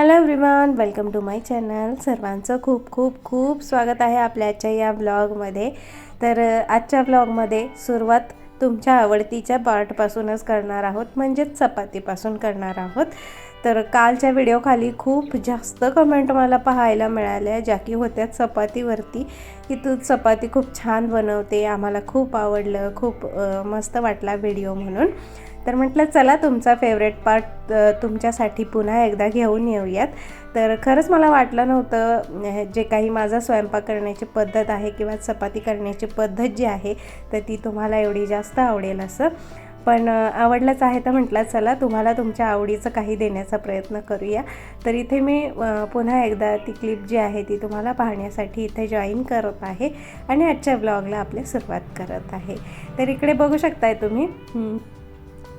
Hello everyone welcome to my channel सर्वांचं खूप खूप खूप स्वागत आहे आपल्या आजच्या या ब्लॉगमध्ये तर आजच्या ब्लॉगमध्ये सुरुवात तुमच्या आवडतीच्या पार्टपासूनच करणार आहोत म्हणजेच चपातीपासून करणार आहोत. तर कालच्या व्हिडिओखाली खूप जास्त कमेंट मला पाहायला मिळाल्या ज्या की होत्या चपातीवरती. की तू चपाती खूप छान बनवते आम्हाला खूप आवडलं खूप मस्त वाटला व्हिडिओ म्हणून. तर म्हटलं चला तुमचा फेवरेट पार्ट तुमच्यासाठी पुन्हा एकदा घेऊन येऊयात. तर खरंच मला वाटलं नव्हतं जे काही माझा स्वयंपाक करण्याची पद्धत आहे किंवा चपाती करण्याची पद्धत जी आहे तर ती तुम्हाला एवढी जास्त आवडेल असं. पण आवडलंच आहे तर म्हटलं चला तुम्हाला तुमच्या आवडीचं काही देण्याचा प्रयत्न करूया. तर इथे मी पुन्हा एकदा ती क्लिप जी आहे ती तुम्हाला पाहण्यासाठी इथे जॉईन करत आहे आणि आजच्या ब्लॉगला आपली सुरुवात करत आहे. तर इकडे बघू शकताय तुम्ही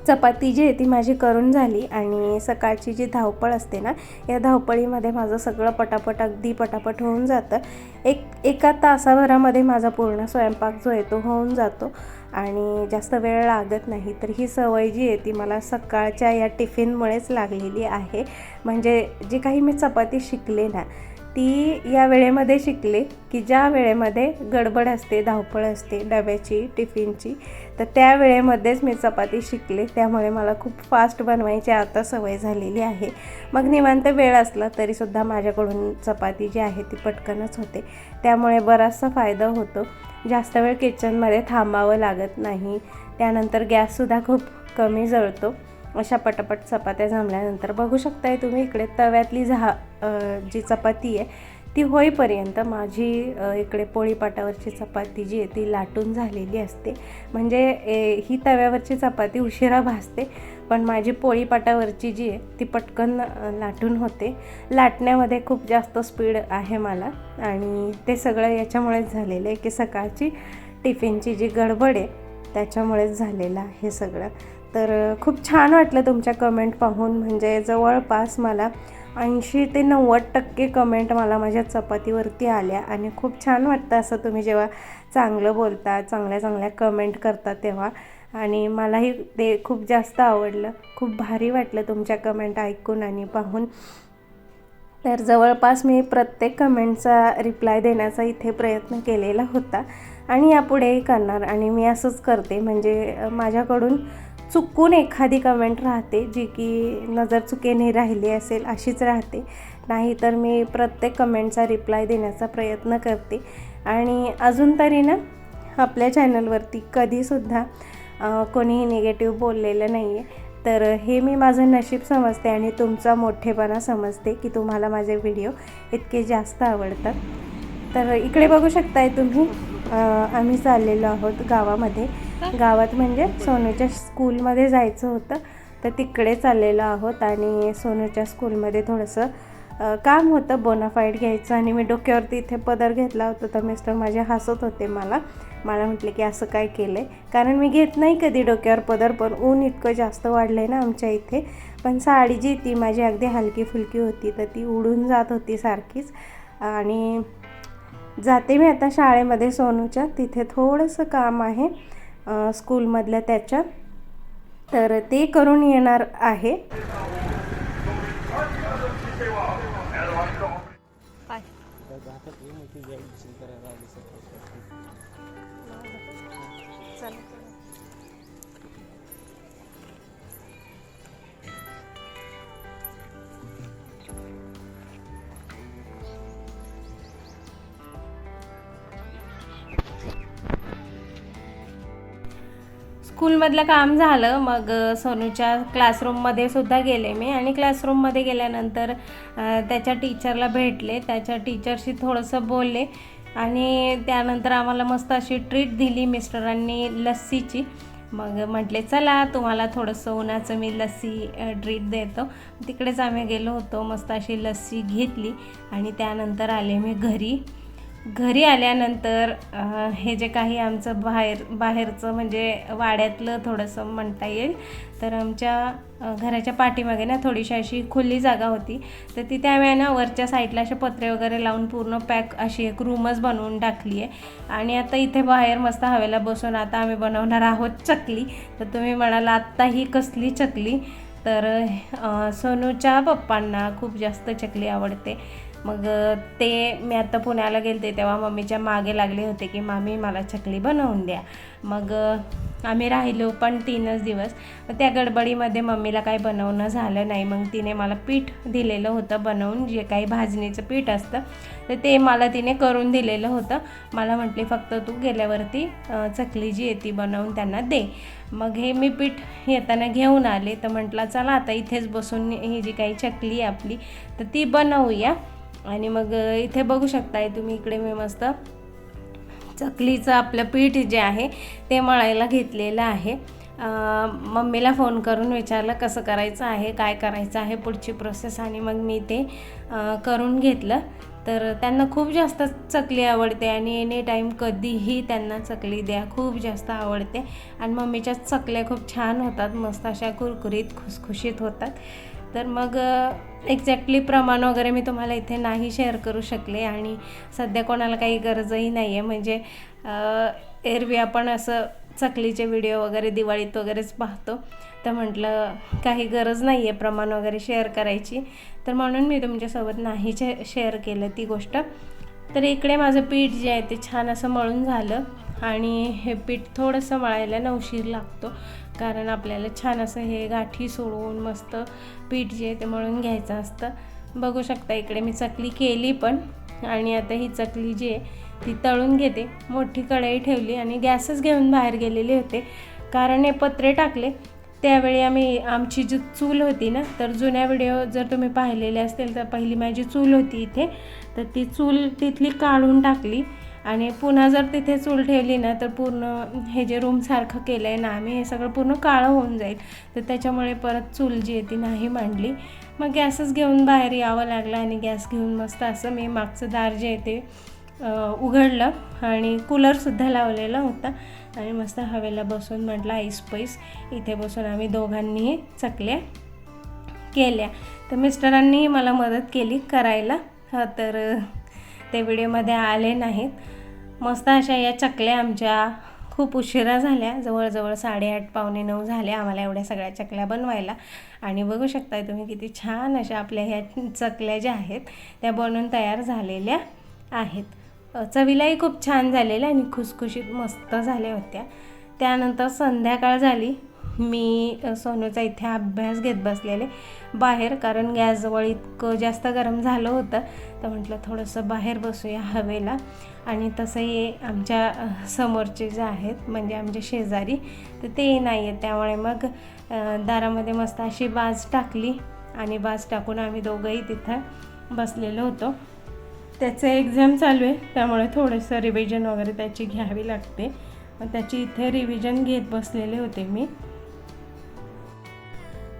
चपाती जी आहे ती माझी करून झाली आणि सकाळची जी धावपळ असते ना या धावपळीमध्ये माझं सगळं पटापट अगदी पटापट होऊन जातं. एक एका तासाभरामध्ये माझा पूर्ण स्वयंपाक जो आहे तो होऊन जातो आणि जास्त वेळ लागत नाही. तर ही सवय जी आहे ती मला सकाळच्या या टिफिनमुळेच लागलेली आहे. म्हणजे जी काही मी चपाती शिकले ना ती या वेळेमध्ये शिकले की ज्या वेळेमध्ये गडबड असते धावपळ असते डब्याची टिफिनची तर त्या वेळेमध्येच मी चपाती शिकले. त्यामुळे मला खूप फास्ट बनवायची आता सवय झालेली आहे. मग निवांत वेळ असला तरीसुद्धा माझ्याकडून चपाती जी आहे ती पटकनच होते. त्यामुळे बराचसा फायदा होतो. जास्त वेळ किचनमध्ये थांबावं लागत नाही. त्यानंतर गॅससुद्धा खूप कमी जळतो. अशा पटापट चपात्या जमल्यानंतर बघू शकताय तुम्ही इकडे तव्यातली झा जी चपाती आहे ती होईपर्यंत माझी इकडे पोळीपाटावरची चपाती जी आहे ती लाटून झालेली असते. म्हणजे ए, ही तव्यावरची चपाती उशिरा भासते पण माझी पोळीपाटावरची जी आहे ती पटकन लाटून होते. लाटण्यामध्ये खूप जास्त स्पीड आहे मला आणि ते सगळं याच्यामुळेच झालेलं आहे की सकाळची टिफिनची जी गडबड आहे त्याच्यामुळेच झालेलं आहे सगळं. तर खूप छान वाटलं तुमच्या कमेंट पाहून. म्हणजे जवळपास मला ऐंशी ते नव्वद टक्के कमेंट मला माझ्या चपातीवरती आल्या. आणि खूप छान वाटतं असं तुम्ही जेव्हा चांगलं बोलता चांगल्या चांगल्या कमेंट करता तेव्हा. आणि मलाही ते खूप जास्त आवडलं. खूप भारी वाटलं तुमच्या कमेंट ऐकून आणि पाहून. तर जवळपास मी प्रत्येक कमेंटचा रिप्लाय देण्याचा इथे प्रयत्न केलेला होता. आणि यापुढेही करणार आणि मी असंच करते. म्हणजे माझ्याकडून चुकून एखादी कमेंट राहते जी की नजर चुकीने राहिली असेल अशीच राहते. नाही तर मी प्रत्येक कमेंटचा रिप्लाय देण्याचा प्रयत्न करते. आणि अजून तरी ना आपल्या चॅनलवरती कधीसुद्धा कोणीही निगेटिव्ह बोललेलं नाही आहे तर हे मी माझं नशीब समजते आणि तुमचा मोठेपणा समजते की तुम्हाला माझे व्हिडिओ इतके जास्त आवडतात. तर इकडे बघू शकताय तुम्ही आम्ही चाललेलो आहोत गावामध्ये. गावात म्हणजे सोनूच्या स्कूलमध्ये जायचं होतं. तर तिकडे चाललेलो आहोत आणि सोनूच्या स्कूलमध्ये थोडंसं काम होतं बोनाफाईड घ्यायचं. आणि मी डोक्यावरती इथे पदर घेतला होता तर मिस्टर माझे हसत होते मला. मला म्हटले की असं काय केलं आहे कारण मी घेत नाही कधी डोक्यावर पदर पण ऊन इतकं जास्त वाढलं आहे ना आमच्या इथे. पण साडी जी ती माझी अगदी हलकी फुलकी होती तर ती उडून जात होती सारखीच. आणि जाते मी आता शाळेमध्ये सोनूच्या. तिथे थोडंसं काम आहे. स्कूलमधल्या त्याच्या. तर ते करून येणार आहे. स्कूलमधलं काम झालं. मग सोनूच्या क्लासरूममध्ये सुद्धा गेले मी आणि क्लासरूममध्ये गेल्यानंतर त्याच्या टीचरला भेटले. त्याच्या टीचरशी थोडंसं बोलले आणि त्यानंतर आम्हाला मस्त अशी ट्रीट दिली मिस्टरांनी लस्सीची. मग म्हटले चला तुम्हाला थोडंसं उन्हाचं मी लस्सी ट्रीट देतो. तिकडेच आम्ही गेलो होतो मस्त अशी लस्सी घेतली आणि त्यानंतर आले मी घरी. घरी आल्यानंतर हे जे काही आमचं बाहेर बाहेरचं म्हणजे वाड्यातलं थोडंसं म्हणता येईल तर आमच्या घराच्या पाठीमागे ना थोडीशी अशी खुली जागा होती. तर ती त्यावेळेला ना वरच्या साईडला असे पत्रे वगैरे लावून पूर्ण पॅक अशी एक रूमच बनवून टाकली आहे. आणि आता इथे बाहेर मस्त हवेला बसून आता आम्ही बनवणार आहोत चकली. तर तुम्ही म्हणाल आत्ता ही कसली चकली? तर सोनूच्या पप्पांना खूप जास्त चकली आवडते. मग ते मी आत्ता पुण्याला गेलते तेव्हा मम्मीच्या मागे लागले होते की मामी मला चकली बनवून द्या. मग आम्ही राहिलो पण तीनच दिवस. त्या गडबडीमध्ये मम्मीला काही बनवणं झालं नाही. मग तिने मला पीठ दिलेलं होतं बनवून जे काही भाजणीचं पीठ असतं तर ते मला तिने करून दिलेलं होतं. मला म्हटली फक्त तू गेल्यावरती चकली जी येते ती बनवून त्यांना दे. मग हे मी पीठ येताना घेऊन आले. तर म्हटलं चला आता इथेच बसून ही जी काही चकली आहे आपली तर ती बनवूया. आणि मग इथे बघू शकताय तुम्ही इकडे मी मस्त चकलीचं आपलं पीठ जे आहे ते मळायला घेतलेलं आहे. मम्मीला फोन करून विचारलं कसं करायचं आहे काय करायचं आहे पुढची प्रोसेस आणि मग मी ते करून घेतलं. तर त्यांना खूप जास्त चकली आवडते आणि एनी टाईम कधीही त्यांना चकली द्या खूप जास्त आवडते. आणि मम्मीच्या चकल्या खूप छान होतात मस्त अशा कुरकुरीत खुसखुशीत होतात. तर मग एक्झॅक्टली प्रमाण वगैरे मी तुम्हाला इथे नाही शेअर करू शकले आणि सध्या कोणाला काही गरजही नाही आहे म्हणजे एरवी आपण असं चकलीचे व्हिडिओ वगैरे दिवाळीत वगैरेच पाहतो. तर म्हटलं काही गरज नाही आहे प्रमाण वगैरे शेअर करायची. तर म्हणून मी तुमच्यासोबत नाही शे शेअर केलं ती गोष्ट. तर इकडे माझं पीठ जे आहे ते छान असं मळून झालं. आणि हे पीठ थोडंसं मळायला ना उशीर लागतो. कारण आपल्याला छान असं हे गाठी सोडवून मस्त पीठ जे आहे ते मळून घ्यायचं असतं. बघू शकता इकडे मी चकली केली पण आणि आता ही चकली जी आहे ती तळून घेते. मोठी कढई ठेवली आणि गॅसच घेऊन बाहेर गेलेले होते. कारण हे पत्रे टाकले. त्यावेळी आम्ही आमची जी चूल होती ना तर जुन्या व्हिडिओ जर तुम्ही पाहिलेले असतील तर पहिली माझी चूल होती इथे. तर ती चूल तिथली काढून टाकली. आणि पुन्हा जर तिथे चूल ठेवली ना तर पूर्ण हे जे रूमसारखं केलं आहे ना आम्ही हे सगळं पूर्ण काळं होऊन जाईल. तर त्याच्यामुळे परत चूल जी आहे ती नाही मांडली. मग गॅसच घेऊन बाहेर यावं लागलं आणि गॅस घेऊन मस्त असं मी मागचं दार जे आहे ते उघडलं आणि कूलरसुद्धा लावलेला होता. आणि मस्त हवेला बसून म्हटलं ऐस पैस इथे बसून आम्ही दोघांनीही चकल्या केल्या. तर मिस्टरांनीही मला मदत केली करायला. हा तर ते व्हिडिओमध्ये आले नाहीत. मस्त अशा या चकल्या आमच्या खूप उशिरा झाल्या. जवळजवळ साडेआठ पावणे नऊ झाल्या आम्हाला एवढ्या सगळ्या चकल्या बनवायला. आणि बघू शकताय तुम्ही किती छान अशा आपल्या ह्या चकल्या ज्या आहेत त्या बनवून तयार झालेल्या आहेत. चवीलाही खूप छान झालेल्या आणि खुसखुशीत मस्त झाल्या होत्या. त्यानंतर संध्याकाळ झाली. मी सोनूचा इथे अभ्यास घेत बसलेले बाहेर कारण गॅसजवळ इतकं जास्त गरम झालं होतं. तर म्हटलं थोडंसं बाहेर बसूया हवेला. आणि तसंही आमच्या समोरचे जे आहेत म्हणजे आमचे शेजारी तर ते नाही आहेत त्यामुळे मग दारामध्ये मस्त अशी बाज टाकली आणि बाज टाकून आम्ही दोघंही तिथं बसलेलो होतो. त्याचं एक्झाम चालू आहे. त्यामुळे थोडंसं रिव्हिजन वगैरे त्याची घ्यावी लागते. मग त्याची इथे रिव्हिजन घेत बसलेले होते मी.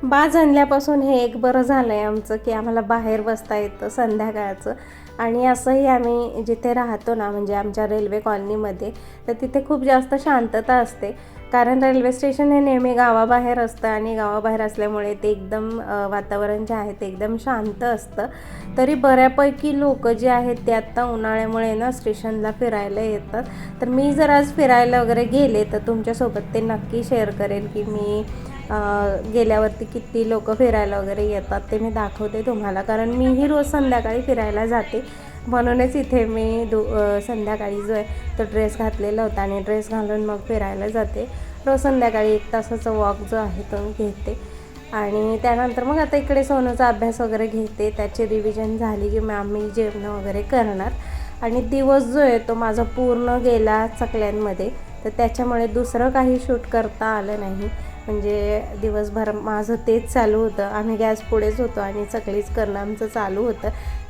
बाज आणल्यापासून हे एक बरं झालं आहे आमचं की आम्हाला बाहेर बसता येतं संध्याकाळचं. आणि असंही आम्ही जिथे राहतो ना म्हणजे आमच्या रेल्वे कॉलनीमध्ये तर तिथे खूप जास्त शांतता असते. कारण रेल्वे स्टेशन हे नेहमी गावाबाहेर असतं आणि गावाबाहेर असल्यामुळे ते एकदम वातावरण जे आहे ते एकदम शांत असतं. तरी बऱ्यापैकी लोक जे आहेत ते आत्ता उन्हाळ्यामुळे ना स्टेशनला फिरायला येतात. तर मी जर आज फिरायला वगैरे गेले तर तुमच्यासोबत ते नक्की शेअर करेल की मी गेल्यावरती किती लोक फिरायला वगैरे येतात ते मी दाखवते तुम्हाला. कारण मीही रोज संध्याकाळी फिरायला जाते. म्हणूनच इथे मी दु संध्याकाळी जो आहे तो ड्रेस घातलेला होता आणि ड्रेस घालून मग फिरायला जाते. रोज संध्याकाळी एक तासाचा वॉक जो आहे तो मी घेते. आणि त्यानंतर मग आता इकडे सोनूचा अभ्यास वगैरे घेते. त्याची रिव्हिजन झाली की मग आम्ही जेवणं वगैरे करणार. आणि दिवस जो आहे तो माझा पूर्ण गेला चकल्यांमध्ये तर त्याच्यामुळे दुसरं काही शूट करता आलं नाही. म्हणजे दिवसभर माझं तेच चालू होतं. आम्ही गॅस पुढेच होतो आणि चकलीच करणं आमचं चालू होतं.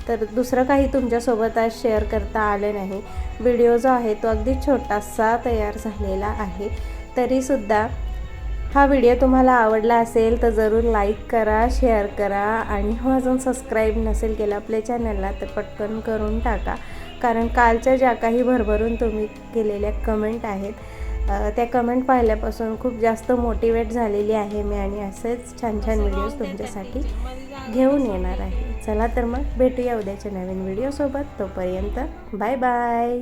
तर दुसरं काही तुमच्यासोबत आज शेअर करता आलं नाही. व्हिडिओ जो आहे तो अगदी छोटासा तयार झालेला आहे. तरीसुद्धा हा व्हिडिओ तुम्हाला आवडला असेल तर जरूर लाईक करा शेअर करा आणि हो अजून सबस्क्राईब नसेल केलं आपल्या चॅनलला तर पटकन करून टाका. कारण कालच्या ज्या काही भरभरून तुम्ही केलेल्या कमेंट आहेत त्या कमेंट पाहिल्यापासून खूप जास्त मोटिवेट झालेली आहे मी आणि असेच छान छान व्हिडिओज तुमच्यासाठी घेऊन येणार आहे. चला तर मग भेटूया उद्याच्या नवीन व्हिडिओसोबत तोपर्यंत बाय बाय